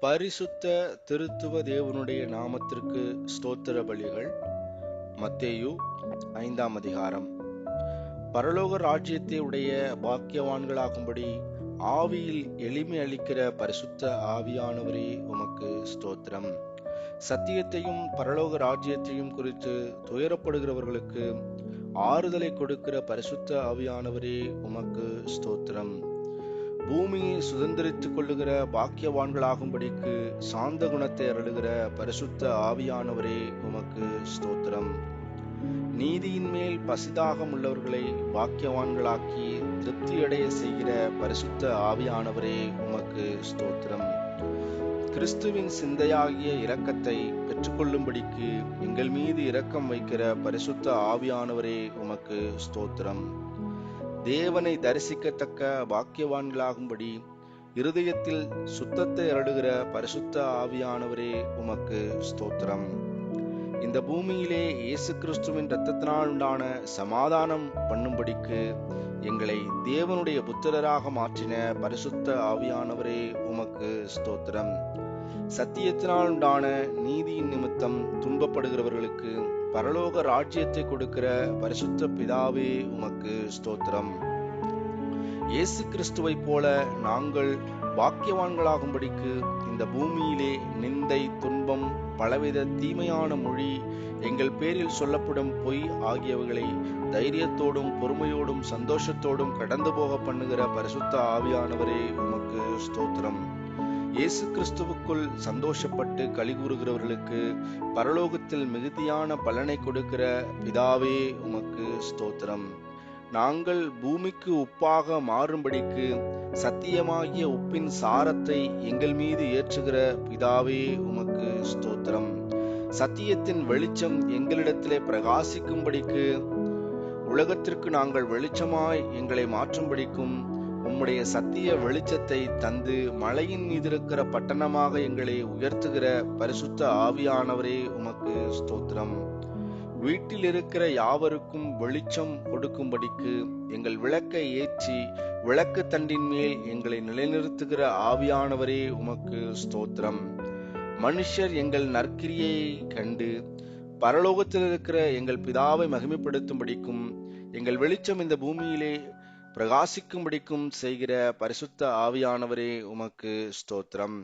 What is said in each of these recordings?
பரிசுத்த திருத்துவ தேவனுடைய நாமத்திற்கு ஸ்தோத்திர பலிகள். மத்தேயு ஐந்தாம் அதிகாரம். பரலோக ராஜ்யத்தை உடைய பாக்கியவான்களாகும்படி ஆவியில் எளிமை அளிக்கிற பரிசுத்த ஆவியானவரே உமக்கு ஸ்தோத்திரம். சத்தியத்தையும் பரலோக ராஜ்யத்தையும் குறித்து துயரப்படுகிறவர்களுக்கு ஆறுதலை கொடுக்கிற பரிசுத்த ஆவியானவரே உமக்கு ஸ்தோத்திரம். பூமியை சுதந்திரித்துக் கொள்ளுகிற பாக்கியவான்களாகும்படிக்கு சாந்த குணத்தை அருளுகிற பரிசுத்த ஆவியானவரே உமக்கு ஸ்தோத்திரம். நீதியின் மேல் பசிதாகம் உள்ளவர்களை பாக்கியவான்களாக்கி திருப்தியடைய செய்கிற பரிசுத்த ஆவியானவரே உமக்கு ஸ்தோத்திரம். கிறிஸ்துவின் சிந்தையாகிய இரக்கத்தை பெற்றுக்கொள்ளும்படிக்கு எங்கள் மீது இரக்கம் வைக்கிற பரிசுத்த ஆவியானவரே உமக்கு ஸ்தோத்திரம். தேவனை தரிசிக்கத்தக்க பாக்கியவான்களாகும்படி இருதயத்தில் சுத்தத்தை அருடுகிற பரிசுத்த ஆவியானவரே உமக்கு ஸ்தோத்திரம். இந்த பூமியிலே இயேசு கிறிஸ்துவின் இரத்தத்தினால் உண்டான சமாதானம் பண்ணும்படிக்கு எங்களை தேவனுடைய புத்திரராக மாற்றின பரிசுத்த ஆவியானவரே உமக்கு ஸ்தோத்திரம். சத்தியத்தினால் உண்டான நீதியின் நிமித்தம் துன்பப்படுகிறவர்களுக்கு பரலோக ராஜ்யத்தை கொடுக்கிற பரிசுத்த பிதாவே உமக்கு ஸ்தோத்திரம். இயேசு கிறிஸ்துவை போல நாங்கள் பாக்கியவான்களாகும்படிக்கு இந்த பூமியிலே நிந்தை துன்பம் பலவித தீமையான மொழி எங்கள் பேரில் சொல்லப்படும் பொய் ஆகியவைகளை தைரியத்தோடும் பொறுமையோடும் சந்தோஷத்தோடும் கடந்து போக பண்ணுகிற பரிசுத்த ஆவியானவரே உமக்கு ஸ்தோத்திரம். இயேசு கிறிஸ்துவுக்குள் சந்தோஷப்பட்டு களி கூறுகிறவர்களுக்கு பரலோகத்தில் மிகுதியான பலனை கொடுக்கிற பிதாவே உமக்கு ஸ்தோத்திரம். நாங்கள் பூமிக்கு உப்பாக மாறும்படிக்கு சத்தியமாகிய உப்பின் சாரத்தை எங்கள் மீது ஏற்றுகிற பிதாவே உமக்கு ஸ்தோத்திரம். சத்தியத்தின் வெளிச்சம் எங்களிடத்திலே பிரகாசிக்கும்படிக்கு உலகத்திற்கு நாங்கள் வெளிச்சமாய் எங்களை மாற்றும்படிக்கும் உம்முடைய சத்திய வெளிச்சத்தை தந்து மலையின் மீது இருக்கிற பட்டணமாக எங்களை உயர்த்துகிற பரிசுத்த ஆவியானவரே உமக்கு ஸ்தோத்திரம். வீட்டில் இருக்கிற யாவருக்கும் வெளிச்சம் கொடுக்கும்படிக்கு எங்கள் விளக்கை ஏற்றி விளக்கு தண்டின் மேல் எங்களை நிலைநிறுத்துகிற ஆவியானவரே உமக்கு ஸ்தோத்திரம். மனுஷர் எங்கள் நற்கிரியை கண்டு பரலோகத்தில் இருக்கிற எங்கள் பிதாவை மகிமைப்படுத்தும்படிக்கும் எங்கள் வெளிச்சம் இந்த பூமியிலே பிரகாசிக்கும்படிக்கும் செய்கிற பரிசுத்த ஆவியானவரே உமக்கு ஸ்தோத்திரம்.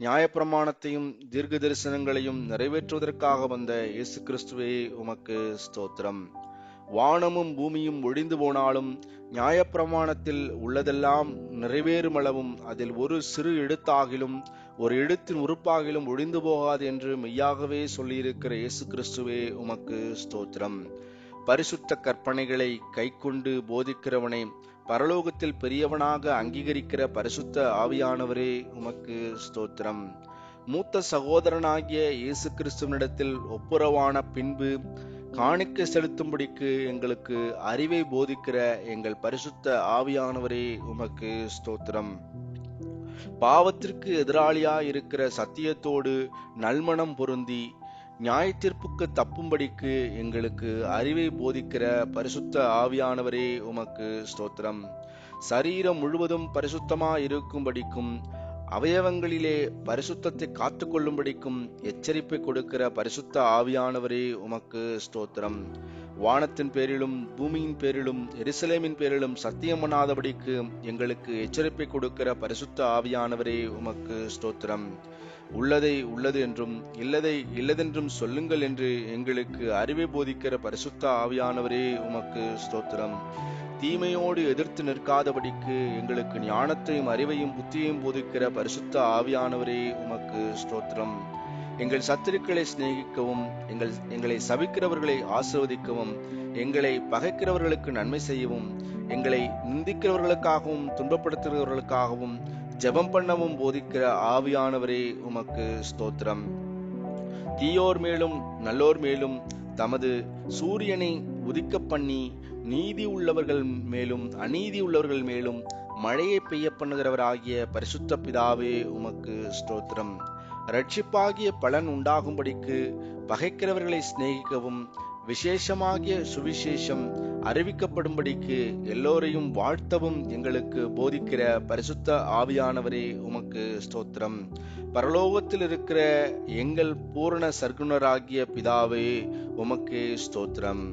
நியாயப்பிரமாணத்தையும் தீர்க்க தரிசனங்களையும் நிறைவேற்றுவதற்காக வந்த இயேசு கிறிஸ்துவே உமக்கு ஸ்தோத்திரம். வானமும் பூமியும் ஒழிந்து போனாலும் நியாயப்பிரமாணத்தில் உள்ளதெல்லாம் நிறைவேறுமளவும் அதில் ஒரு சிறு எழுத்தாகிலும் ஒரு எழுத்தின் உறுப்பாகிலும் ஒழிந்து போகாது என்று மெய்யாகவே சொல்லியிருக்கிற இயேசு கிறிஸ்துவே உமக்கு ஸ்தோத்திரம். பரிசுத்த கற்பனைகளை கைக்கொண்டு போதிக்கிறவனை பரலோகத்தில் பெரியவனாக அங்கீகரிக்கிற பரிசுத்த ஆவியானவரே உமக்கு ஸ்தோத்திரம். மூத்த சகோதரனாகிய இயேசு கிறிஸ்துவனிடத்தில் ஒப்புரவான பின்பு காணிக்க செலுத்தும்படிக்கு எங்களுக்கு அறிவை போதிக்கிற எங்கள் பரிசுத்த ஆவியானவரே உமக்கு ஸ்தோத்திரம். பாவத்திற்கு எதிராளியாய் இருக்கிற சத்தியத்தோடு நல்மணம் பொருந்தி நியாயத்தீர்ப்புக்கு தப்பும்படிக்கு எங்களுக்கு அறிவை போதிக்கிற பரிசுத்த ஆவியானவரே உமக்கு ஸ்தோத்திரம். சரீரம் முழுவதும் பரிசுத்தமா இருக்கும்படிக்கும் அவயவங்களிலே பரிசுத்தத்தை காத்துக்கொள்ளும்படிக்கும் எச்சரிப்பை கொடுக்கிற பரிசுத்த ஆவியானவரே உமக்கு ஸ்தோத்திரம். வானத்தின் பேரிலும் பூமியின் பேரிலும் எருசலேமின் பேரிலும் சத்தியம் பண்ணாதபடிக்கு எங்களுக்கு எச்சரிப்பை கொடுக்கிற பரிசுத்த ஆவியானவரே உமக்கு ஸ்தோத்திரம். உள்ளதை உள்ளது என்றும் இல்லதை இல்லதென்றும் சொல்லுங்கள் என்று எங்களுக்கு அறிவை போதிக்கிற பரிசுத்த ஆவியானவரே உமக்கு ஸ்தோத்திரம். தீமையோடு எதிர்த்து நிற்காதபடிக்கு எங்களுக்கு ஞானத்தையும் அறிவையும் புத்தியையும் போதிக்கிற பரிசுத்த ஆவியானவரே உமக்கு ஸ்தோத்திரம். எங்கள் சத்துருக்களை சிநேகிக்கவும் எங்கள் எங்களை சபிக்கிறவர்களை ஆசிர்வதிக்கவும் எங்களை பகைக்கிறவர்களுக்கு நன்மை செய்யவும் எங்களை நிந்திக்கிறவர்களுக்காகவும் துன்பப்படுத்துகிறவர்களுக்காகவும் ஜெபம் பண்ணவும் போதிக்கிற ஆவியானவரே உமக்கு ஸ்தோத்திரம். தீயோர் மேலும் நல்லோர் மேலும் தமது சூரியனை உதிக்க பண்ணி நீதி உள்ளவர்கள் மேலும் அநீதி உள்ளவர்கள் மேலும் மழையை பெய்ய பண்ணுகிறவராகிய பரிசுத்த பிதாவே உமக்கு ஸ்தோத்திரம். ரட்சிப்பாகிய பலன் உண்டாகும்படிக்கு பகைக்கிறவர்களை சிநேகிக்கவும் விசேஷமாகிய சுவிசேஷம் அறிவிக்கப்படும்படிக்கு எல்லோரையும் வாழ்த்தவும் எங்களுக்கு போதிக்கிற பரிசுத்த ஆவியானவரே உமக்கு ஸ்தோத்திரம். பரலோகத்தில் இருக்கிற எங்கள் பூரண சர்க்குணராகிய பிதாவே உமக்கு ஸ்தோத்திரம்.